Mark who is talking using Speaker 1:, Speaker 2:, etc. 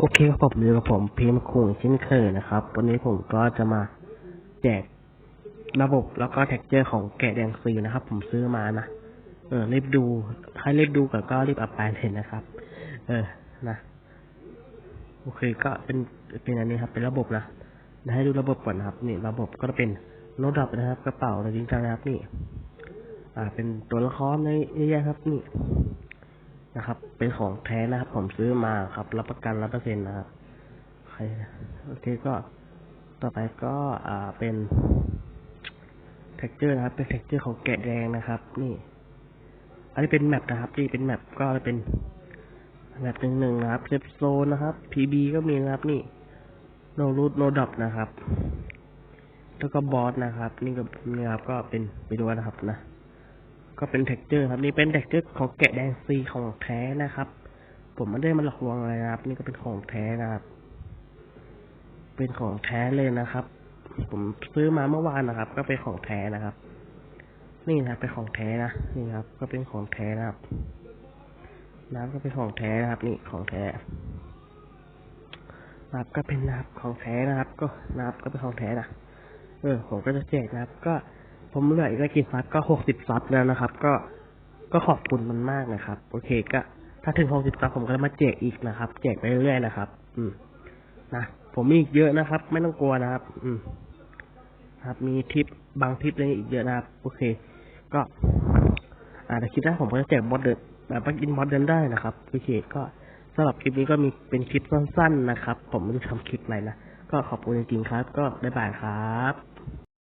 Speaker 1: โอเคครับผมอยู่กับผมพิมพ์คุงเช่นเคยนะครับ วันนี้ผมก็จะมาแจกระบบแล้วก็แท็กเจอร์ของแกะแดงฟรีนะครับ ผมซื้อมานะเออรีบดูใครรีบดูก่อนก็รีบเอาไปเลยนะครับ เออนะโอเคก็เป็นเป็นอันนี้ครับ เป็นระบบนะให้ดูระบบก่อนนะครับ นี่ ระบบก็จะเป็นโน้ตดับนะครับ กระเป๋าจริงจังนะครับ นี่ อ่า เป็นตัวละครในเยอะแยะครับ นี่ นะครับ เป็นของแท้นะครับ ผมซื้อมาครับ รับประกันร้อยเปอร์เซ็นต์นะครับใครโอเคก็ต่อไปก็อ่าเป็นเท็กเจอร์นะครับ เป็นเท็กเจอร์ของแกะแดงนะครับ นี่ อันนี้เป็นแมปนะครับนี่เป็นแมปก็เป็นแมปหนึ่งหนึ่งนะครับเซฟโซนนะครับ PB ก็มีนะครับ นี่โนรูทโนดอปนะครับ แล้วก็บอสนะครับ นี่ก็นี่ครับก็เป็นไปดูนะครับนะ ก็เป็นเท็กเจอร์ครับนี่เป็นเท็กเจอร์ของแกะแดงซีของแท้นะครับ ผมไม่ได้มาหลอกลวงอะไรนะครับ นี่ก็เป็นของแท้นะครับ เป็นของแท้เลยนะครับ ผมซื้อมาเมื่อวานนะครับ ก็เป็นของแท้นะครับ นี่นะเป็นของแท้นะนี่ครับ ก็เป็นของแท้นะครับน้ำก็เป็นของแท้นะครับ นี่ของแท้นะครับก็เป็นนะครับของแท้นะครับ ก็นะครับก็เป็นของแท้นะเออผมก็จะแจกนะครับ ก็ ผมเหลืออีกไม่กี่ซับก็หกสิบซับแล้วนะครับ ก็ก็ขอบคุณมันมากนะครับ โอเคก็ถ้าถึงหกสิบซับผมก็จะมาแจกอีกนะครับแจกไปเรื่อยๆนะครับ อืมนะผมมีอีกเยอะนะครับ ไม่ต้องกลัวนะครับ อืมครับ มีทิปบางทิปเลยอีกเยอะนะครับ โอเค ก็ อ่าแต่คลิปหน้าผมก็จะแจกบอสเดินแบบปกินบอสเดินได้นะครับโอเค ก็สำหรับคลิปนี้ก็มีเป็นคลิปสั้นๆนะครับ ผมไม่ได้ทำคลิปอะไรนะก็ขอบคุณจริงๆครับ ก็บ๊ายบายครับ